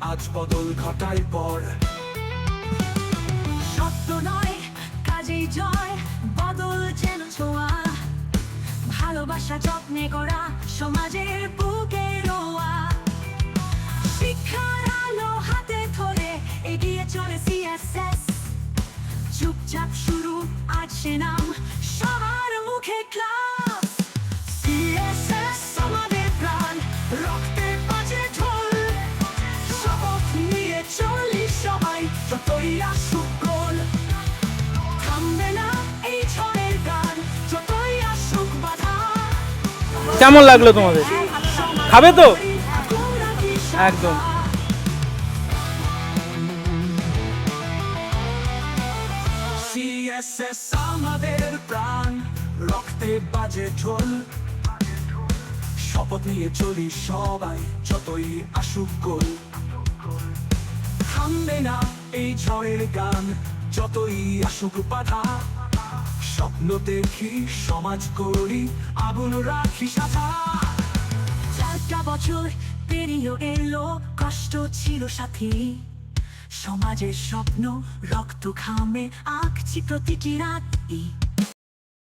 আজ বদল ঘটায় পর। সত্য নয়, কাজেই জয়, বদল যেন ছোঁয়া। ভালোবাসা যত্নে করা সমাজের বুকে চলে সিএসএস চুপচাপ শুরু আজ সে নাম সবার মুখে ক্লাস সিএসএস আমাদের প্রাণ রক্তে বাজে ঢোল। শপথ নিয়ে চলি সবাই যতই আসুক গোল। থামবে না এই ঝড়ের গান যতই আসুক বাধা। কেমন লাগল তোমাদের? খাবে তো? একদম। রক্তে বাজে ঢোল। শপথ নিয়ে চলি সবাই, যতই আসুক গোল। থামবে না এই ঝড়ের গান, যতই আসুক বাধা। স্বপ্ন দেখি, সমাজ করি, আগুন রাখি সাথা চারটা বছর পেরিয়ে এলো, কষ্ট ছিল সাথী। সমাজের স্বপ্ন রক্ত খামে আঁকছি প্রতিটি রাত